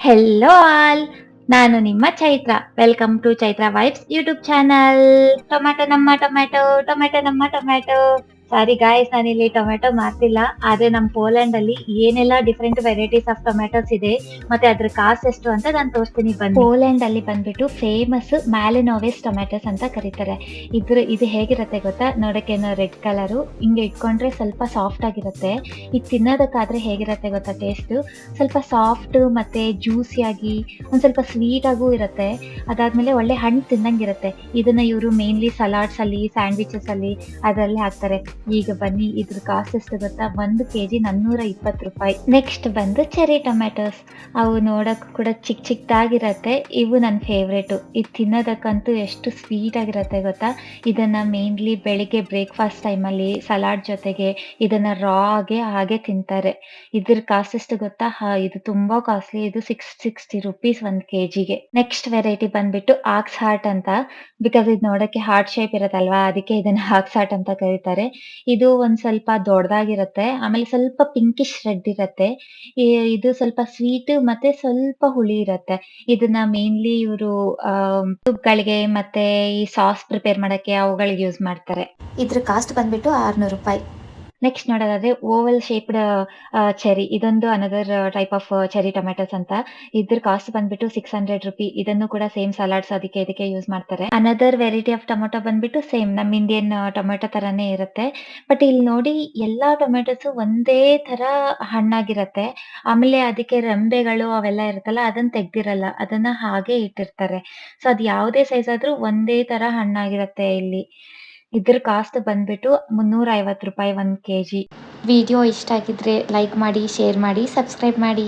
Hello all ನಾನು ನಿಮ್ಮ Chaitra. Welcome to Chaitra vibes YouTube channel tomato ನಮ್ಮ tomato tomato ನಮ್ಮ ಟೊಮ್ಯಾಟೊ ಸಾರಿ ಗಾಯ್ಸ್ ಇಲ್ಲಿ ಟೊಮೆಟೊ ಮಾರ್ತಿಲ್ಲ, ಆದ್ರೆ ನಮ್ಮ ಪೋಲೆಂಡ್ ಅಲ್ಲಿ ಏನೆಲ್ಲ ಡಿಫ್ರೆಂಟ್ ವೆರೈಟೀಸ್ ಆಫ್ ಟೊಮೆಟೊಸ್ ಇದೆ, ಮತ್ತೆ ಅದ್ರ ಕಾಸ್ಟ್ ಎಷ್ಟು ಅಂತ ನಾನು ತೋರಿಸ್ತೀನಿ, ಬನ್ನಿ. ಪೋಲೆಂಡ್ ಅಲ್ಲಿ ಬಂದ್ಬಿಟ್ಟು ಫೇಮಸ್ ಮ್ಯಾಲಿನೋವೆಸ್ ಟೊಮೆಟೋಸ್ ಅಂತ ಕರೀತಾರೆ. ಇದ್ರ, ಇದು ಹೇಗಿರುತ್ತೆ ಗೊತ್ತಾ? ನೋಡಕ್ಕೆ ರೆಡ್ ಕಲರು ಹಿಂಗೆ ಇಟ್ಕೊಂಡ್ರೆ ಸ್ವಲ್ಪ ಸಾಫ್ಟ್ ಆಗಿರುತ್ತೆ. ಇದು ತಿನ್ನೋದಕ್ಕಾದ್ರೆ ಹೇಗಿರುತ್ತೆ ಗೊತ್ತಾ ಟೇಸ್ಟ್ ಸ್ವಲ್ಪ ಸಾಫ್ಟ್ ಮತ್ತೆ ಜ್ಯೂಸಿಯಾಗಿ ಒಂದ್ ಸ್ವಲ್ಪ ಸ್ವೀಟ್ ಆಗೂ ಇರುತ್ತೆ. ಅದಾದ್ಮೇಲೆ ಒಳ್ಳೆ ಹಣ್ಣು ತಿನ್ನಂಗಿರುತ್ತೆ. ಇದನ್ನ ಇವರು ಮೇನ್ಲಿ ಸಲಾಡ್ಸ್ ಅಲ್ಲಿ ಸ್ಯಾಂಡ್ವಿಚಸ್ ಅಲ್ಲಿ, ಅದರಲ್ಲಿ ಹಾಕ್ತಾರೆ. ಈಗ ಬನ್ನಿ, ಇದ್ರ ಕಾಸ್ಟ್ ಎಷ್ಟು ಗೊತ್ತಾ? ಒಂದು ಕೆಜಿ ನನ್ನೂರ ಇಪ್ಪತ್ತು ರೂಪಾಯಿ. ನೆಕ್ಸ್ಟ್ ಬಂದು ಚೆರಿ ಟೊಮ್ಯಾಟೋಸ್ ಅವು ನೋಡಕ್ ಕೂಡ ಚಿಕ್ಕ ಚಿಕ್ಕದಾಗಿರತ್ತೆ ಇವು ನನ್ನ ಫೇವ್ರೇಟು ಇದು ತಿನ್ನೋದಕ್ಕಂತೂ ಎಷ್ಟು ಸ್ವೀಟ್ ಆಗಿರತ್ತೆ ಗೊತ್ತಾ? ಇದನ್ನ ಮೇನ್ಲಿ ಬೆಳಿಗ್ಗೆ ಬ್ರೇಕ್ಫಾಸ್ಟ್ ಟೈಮಲ್ಲಿ ಸಲಾಡ್ ಜೊತೆಗೆ ಇದನ್ನ ರಾ ಆಗಿ ಹಾಗೆ ತಿಂತಾರೆ. ಇದ್ರ ಕಾಸ್ಟ್ ಎಷ್ಟು ಗೊತ್ತಾ? ಇದು ತುಂಬಾ ಕಾಸ್ಟ್ಲಿ ಇದು ಸಿಕ್ಸ್ ಸಿಕ್ಸ್ಟಿ ರುಪೀಸ್ ಒಂದು ಕೆ ಜಿಗೆ ನೆಕ್ಸ್ಟ್ ವೆರೈಟಿ ಬಂದ್ಬಿಟ್ಟು ಆಕ್ಸ್ ಹಾರ್ಟ್ ಅಂತ. ಬಿಕಾಸ್ ಇದು ನೋಡಕ್ಕೆ ಹಾರ್ಟ್ ಶೇಪ್ ಇರತ್ತಲ್ವಾ? ಅದಕ್ಕೆ ಇದನ್ನ ಆಕ್ಸ್ ಹಾರ್ಟ್ ಅಂತ ಕರೀತಾರೆ. ಇದು ಒಂದ್ ಸ್ವಲ್ಪ ದೊಡ್ಡದಾಗಿರುತ್ತೆ, ಆಮೇಲೆ ಸ್ವಲ್ಪ ಪಿಂಕಿಶ್ ರೆಡ್ ಇರತ್ತೆ. ಇದು ಸ್ವಲ್ಪ ಸ್ವೀಟ್ ಮತ್ತೆ ಸ್ವಲ್ಪ ಹುಳಿ ಇರತ್ತೆ. ಇದನ್ನ ಮೇನ್ಲಿ ಇವರು ಗಳಿಗೆ ಮತ್ತೆ ಈ ಸಾಸ್ ಪ್ರಿಪೇರ್ ಮಾಡಕ್ಕೆ ಅವುಗಳಿಗೆ ಯೂಸ್ ಮಾಡ್ತಾರೆ. ಇದ್ರ ಕಾಸ್ಟ್ ಬಂದ್ಬಿಟ್ಟು ಆರ್ನೂರು ರೂಪಾಯಿ. ನೆಕ್ಸ್ಟ್ ನೋಡೋದಾದ್ರೆ ಓವಲ್ ಶೇಪ್ಡ್ ಚೆರಿ ಇದೊಂದು another type of cherry tomatoes ಅಂತ. ಇದ್ರ ಕಾಸ್ಟ್ ಬಂದ್ಬಿಟ್ಟು ಸಿಕ್ಸ್ ಹಂಡ್ರೆಡ್ ರುಪಿ ಇದನ್ನು ಕೂಡ ಸೇಮ್ ಸಲಾಡ್ಸ್ ಅದಕ್ಕೆ ಇದಕ್ಕೆ ಯೂಸ್ ಮಾಡ್ತಾರೆ. ಅನದರ್ ವೆರೈಟಿ ಆಫ್ ಟೊಮೊಟೊ ಬಂದ್ಬಿಟ್ಟು ಸೇಮ್ ನಮ್ ಇಂಡಿಯನ್ ಟೊಮೆಟೊ ತರಾನೇ ಇರುತ್ತೆ. ಬಟ್ ಇಲ್ಲಿ ನೋಡಿ ಎಲ್ಲಾ ಟೊಮೆಟೊಸ್ ಒಂದೇ ತರ ಹಣ್ಣಾಗಿರತ್ತೆ. ಆಮೇಲೆ ಅದಕ್ಕೆ ರೆಂಬೆಗಳು ಅವೆಲ್ಲ ಇರುತ್ತಲ್ಲ ಅದನ್ನ ತೆಗ್ದಿರಲ್ಲ. ಅದನ್ನ ಹಾಗೆ ಇಟ್ಟಿರ್ತಾರೆ. ಸೊ ಅದ್ ಯಾವುದೇ ಸೈಜ್ ಆದ್ರೂ ಒಂದೇ ತರ ಹಣ್ಣಾಗಿರತ್ತೆ ಇಲ್ಲಿ. ಇದ್ರ ಕಾಸ್ಟ್ ಬಂದ್ಬಿಟ್ಟು ಮುನ್ನೂರ ಐವತ್ತು ರೂಪಾಯಿ ಒಂದ್ ಕೆಜಿ. ವಿಡಿಯೋ ಇಷ್ಟ ಆಗಿದ್ರೆ ಲೈಕ್ ಮಾಡಿ ಶೇರ್ ಮಾಡಿ ಸಬ್ಸ್ಕ್ರೈಬ್ ಮಾಡಿ.